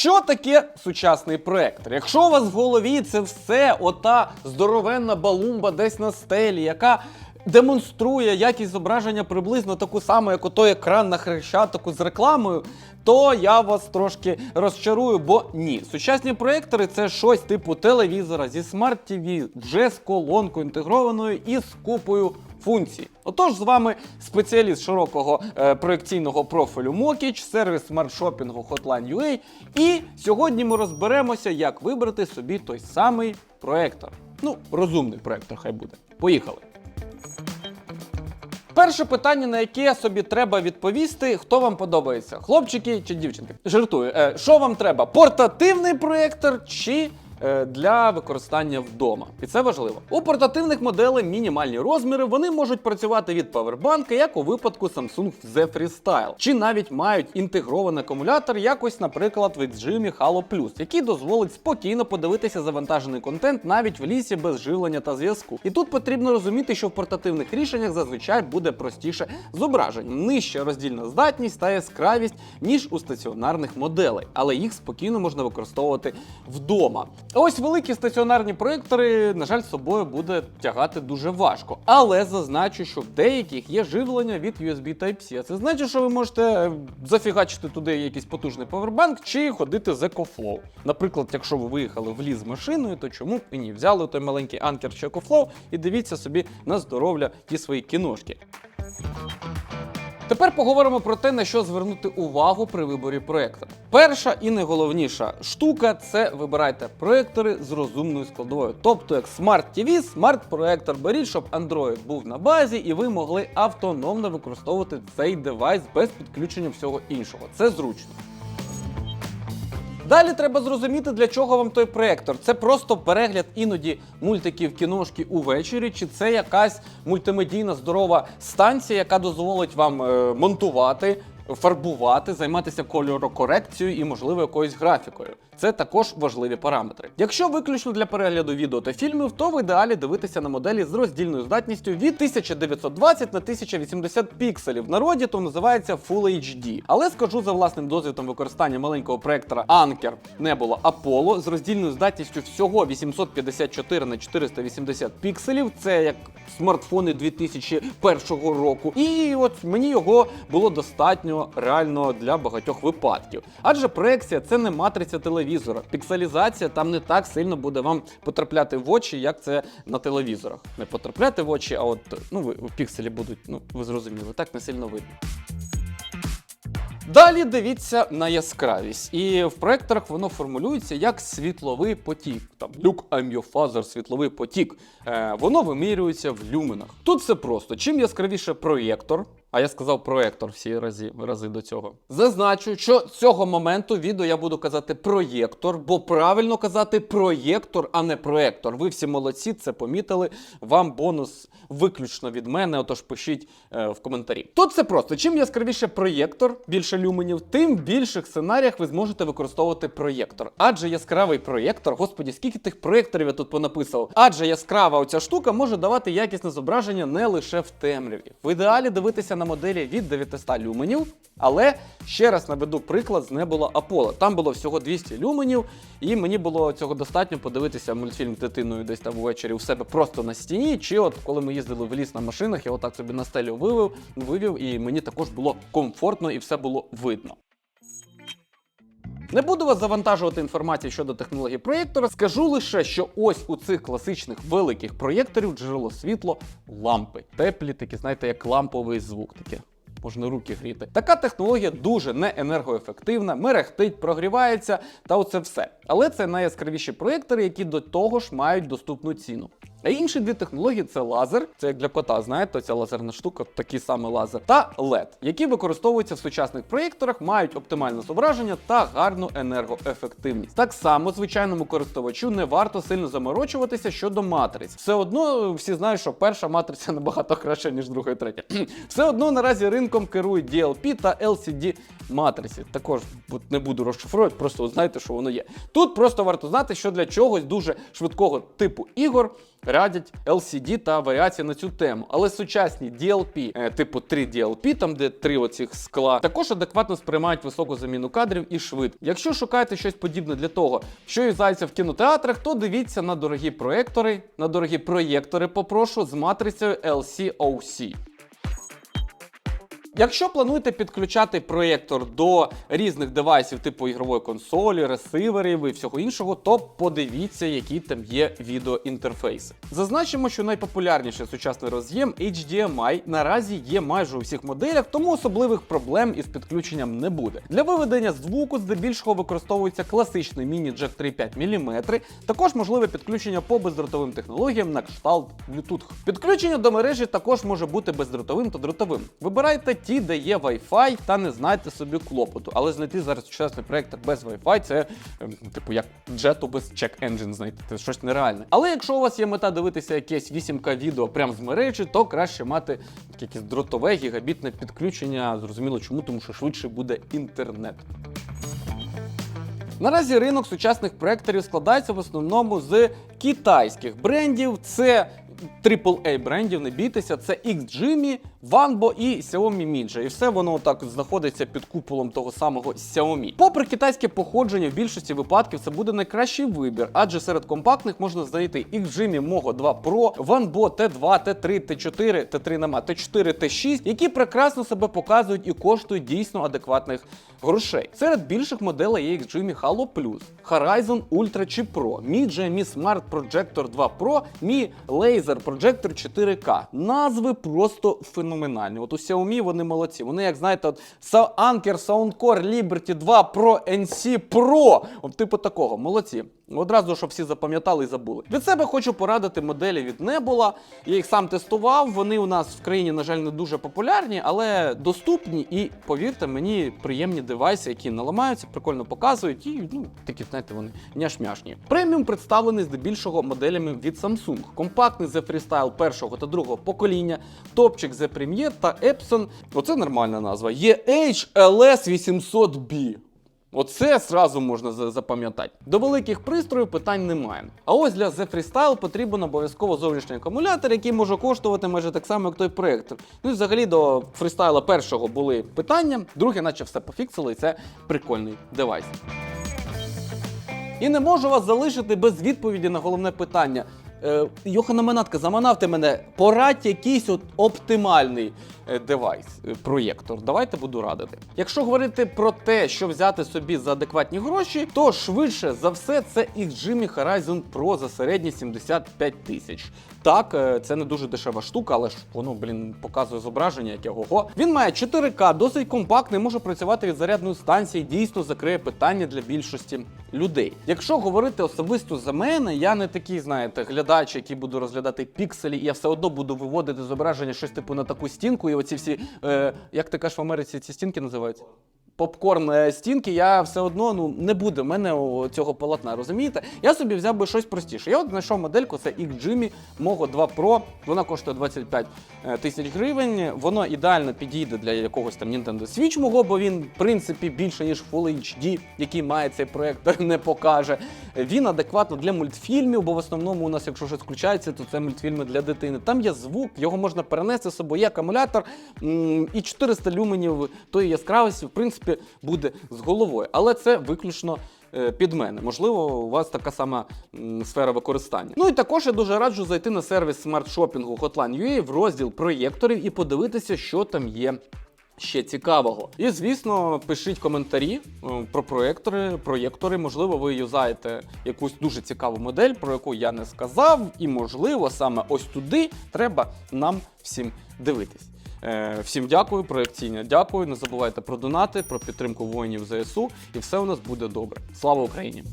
Що таке сучасний проектор? Якщо у вас в голові це все ота здоровенна балумба десь на стелі, яка демонструє якість зображення приблизно таку саму, як отой екран на хрещатику з рекламою, то я вас трошки розчарую, бо ні. Сучасні проектори це щось типу телевізора зі смарт TV, вже з колонкою інтегрованою і з купою функцій. Отож, з вами спеціаліст широкого е, проекційного профілю Мокіч, сервіс смарт-шопінгу Hotline.ua. І сьогодні ми розберемося, як вибрати собі той самий проектор. Ну, розумний проектор, хай буде. Поїхали. Перше питання, на яке собі треба відповісти, хто вам подобається, хлопчики чи дівчинки? Жартую, Е, що вам треба? Портативний проєктор чи для використання вдома? І це важливо. У портативних моделей мінімальні розміри, вони можуть працювати від павербанка, як у випадку Samsung Z Freestyle, чи навіть мають інтегрований акумулятор, якось, наприклад, в Xgimi Halo Plus, який дозволить спокійно подивитися завантажений контент навіть в лісі без живлення та зв'язку. І тут потрібно розуміти, що в портативних рішеннях зазвичай буде простіше зображення, нижча роздільна здатність та яскравість, ніж у стаціонарних моделей, але їх спокійно можна використовувати вдома. Ось великі стаціонарні проєктори, на жаль, з собою буде тягати дуже важко. Але зазначу, що в деяких є живлення від USB Type-C. Це значить, що ви можете е, зафігачити туди якийсь потужний павербанк чи ходити з EcoFlow. Наприклад, якщо ви виїхали в ліс з машиною, то чому б і ні? Взяли той маленький анкер чи EcoFlow і дивіться собі на здоров'я ті свої кіношки. Тепер поговоримо про те, на що звернути увагу при виборі проєктора. Перша і найголовніша штука це вибирайте проєктори з розумною складовою. Тобто, як Smart TV, смарт-проєктор беріть, щоб Android був на базі, і ви могли автономно використовувати цей девайс без підключення всього іншого. Це зручно. Далі треба зрозуміти, для чого вам той проєктор. Це просто перегляд іноді мультиків кіношки увечері, чи це якась мультимедійна здорова станція, яка дозволить вам е, монтувати, фарбувати, займатися кольорокорекцією і, можливо, якоюсь графікою. Це також важливі параметри. Якщо виключно для перегляду відео та фільмів, то в ідеалі дивитися на моделі з роздільною здатністю від 1920 на 1080 пікселів. В народі то називається Full HD. Але скажу за власним досвідом використання маленького проектора Anker Nebula Apollo з роздільною здатністю всього 854 на 480 пікселів. Це як смартфони 2001 року. І от мені його було достатньо реально для багатьох випадків. Адже проекція це не матриця телевізора. Пікселізація там не так сильно буде вам потрапляти в очі, як це на телевізорах. Не потрапляти в очі, а от ну пікселі будуть, ну ви зрозуміли, так не сильно видно. Далі дивіться на яскравість. І в проекторах воно формулюється як світловий потік. Там Look I'm світловий потік. Е, воно вимірюється в люменах. Тут все просто. Чим яскравіше проєктор, а я сказав проєктор всі рази, рази до цього. Зазначу, що з цього моменту відео я буду казати проєктор, бо правильно казати проєктор, а не проєктор. Ви всі молодці, це помітили. Вам бонус виключно від мене, отож пишіть е, в коментарі. Тут все просто. Чим яскравіше проєктор, більше люменів, тим в більших сценаріях ви зможете використовувати проєктор. Адже яскравий проєктор, господі, скільки тих проєкторів я тут понаписав. Адже яскрава оця штука може давати якісне зображення не лише в темряві. В ідеалі дивитися на моделі від 900 люменів, але ще раз наведу приклад з небула Аполло. Там було всього 200 люменів, і мені було цього достатньо подивитися мультфільм дитиною десь там ввечері у себе просто на стіні. Чи от коли ми їздили в ліс на машинах, я отак собі на стелю вивів, вивів, і мені також було комфортно і все було видно. Не буду вас завантажувати інформацією щодо технології проєктора. Скажу лише, що ось у цих класичних великих проєкторів джерело світло лампи. Теплі, такі, знаєте, як ламповий звук таке. Можна руки гріти. Така технологія дуже не енергоефективна, мерехтить, прогрівається та оце все. Але це найяскравіші проєктори, які до того ж мають доступну ціну. А інші дві технології це лазер, це як для кота, знаєте, ця лазерна штука, такий самий лазер, та LED, які використовуються в сучасних проєкторах, мають оптимальне зображення та гарну енергоефективність. Так само звичайному користувачу не варто сильно заморочуватися щодо матриць. Все одно всі знають, що перша матриця набагато краща, ніж друга і третя. Все одно наразі ринком керують DLP та LCD матриці. Також не буду розшифровувати, просто знаєте, що воно є. Тут просто варто знати, що для чогось дуже швидкого типу ігор радять LCD та варіації на цю тему. Але сучасні DLP, е, типу 3 DLP, там де три оцих скла, також адекватно сприймають високу заміну кадрів і швидко. Якщо шукаєте щось подібне для того, що юзається в кінотеатрах, то дивіться на дорогі проєктори, на дорогі проєктори, попрошу з матрицею LCOC. Якщо плануєте підключати проєктор до різних девайсів, типу ігрової консолі, ресиверів і всього іншого, то подивіться, які там є відеоінтерфейси. Зазначимо, що найпопулярніший сучасний роз'єм HDMI наразі є майже у всіх моделях, тому особливих проблем із підключенням не буде. Для виведення звуку здебільшого використовується класичний міні-джек 3,5 мм, також можливе підключення по бездротовим технологіям на кшталт Bluetooth. Підключення до мережі також може бути бездротовим та дротовим. Вибирайте ті, де є Wi-Fi, та не знайте собі клопоту. Але знайти зараз сучасний проєктор без Wi-Fi це ем, типу як джету без engine знайти. Це щось нереальне. Але якщо у вас є мета дивитися якесь 8К відео прямо з мережі, то краще мати якесь дротове гігабітне підключення. Зрозуміло чому, тому що швидше буде інтернет. Наразі ринок сучасних проекторів складається в основному з китайських брендів. Це AAA брендів, не бійтеся, це XGIMI, Wanbo і Xiaomi Ninja. І все воно так знаходиться під куполом того самого Xiaomi. Попри китайське походження, в більшості випадків це буде найкращий вибір, адже серед компактних можна знайти XGIMI Mogo 2 Pro, Wanbo T2, T3, T4, T3 нема, T4, T6, які прекрасно себе показують і коштують дійсно адекватних грошей. Серед більших моделей є XGIMI Halo Plus, Horizon Ultra чи Pro, Mi GMI Smart Projector 2 Pro, Mi Laser Projector 4K. Назви просто феноменальні. От у Xiaomi вони молодці. Вони, як знаєте, от Anker Soundcore Liberty 2 Pro NC Pro. От типу такого, молодці. Одразу, щоб всі запам'ятали і забули. Від себе хочу порадити моделі від Nebula. Я їх сам тестував. Вони у нас в країні, на жаль, не дуже популярні, але доступні і, повірте мені, приємні девайси, які не ламаються, прикольно показують і ну, такі, знаєте, вони няшмяшні. Преміум представлений здебільшого моделями від Samsung. Компактний Z Freestyle першого та другого покоління, топчик Z Premier та Epson. Оце нормальна назва. Є HLS 800B. Оце сразу можна запам'ятати. До великих пристроїв питань немає. А ось для The Freestyle потрібен обов'язково зовнішній акумулятор, який може коштувати майже так само, як той проєктор. Ну і взагалі до фрістайла першого були питання, друге, наче все пофіксили, і це прикольний девайс. І не можу вас залишити без відповіді на головне питання. Е, Йохана Манатка, заманавте мене, порадь якийсь от оптимальний е, девайс, е, проєктор. Давайте буду радити. Якщо говорити про те, що взяти собі за адекватні гроші, то швидше за все це XGIMI Horizon Pro за середні 75 тисяч. Так, це не дуже дешева штука, але ж воно, блін, показує зображення, яке ого. Він має 4К, досить компактний, може працювати від зарядної станції, дійсно закриє питання для більшості людей. Якщо говорити особисто за мене, я не такий, знаєте, глядач, який буду розглядати пікселі, і я все одно буду виводити зображення щось типу на таку стінку, і оці всі, е, як ти кажеш в Америці, ці стінки називаються? Попкорн е, стінки, я все одно ну не буде в мене цього полотна, розумієте? Я собі взяв би щось простіше. Я от знайшов модельку, це XGIMI Mogo 2 Pro. Вона коштує 25 е, тисяч гривень. Воно ідеально підійде для якогось там Nintendo Switch мого, бо він, в принципі, більше ніж Full HD, який має цей проєктор, не покаже. Він адекватно для мультфільмів, бо в основному у нас, якщо щось включається, то це мультфільми для дитини. Там є звук, його можна перенести з собою, є акумулятор і 400 люменів тої яскравості, в принципі, буде з головою. Але це виключно. е, Під мене, можливо, у вас така сама сфера використання. Ну і також я дуже раджу зайти на сервіс смарт-шопінгу Hotline.ua в розділ проєкторів і подивитися, що там є ще цікавого. І звісно, пишіть коментарі е, про проєктори. Проєктори, можливо, ви юзаєте якусь дуже цікаву модель, про яку я не сказав, і можливо, саме ось туди треба нам всім дивитись. Е, Всім дякую, проєкційня дякую. Не забувайте про донати, про підтримку воїнів ЗСУ, і все у нас буде добре. Слава Україні!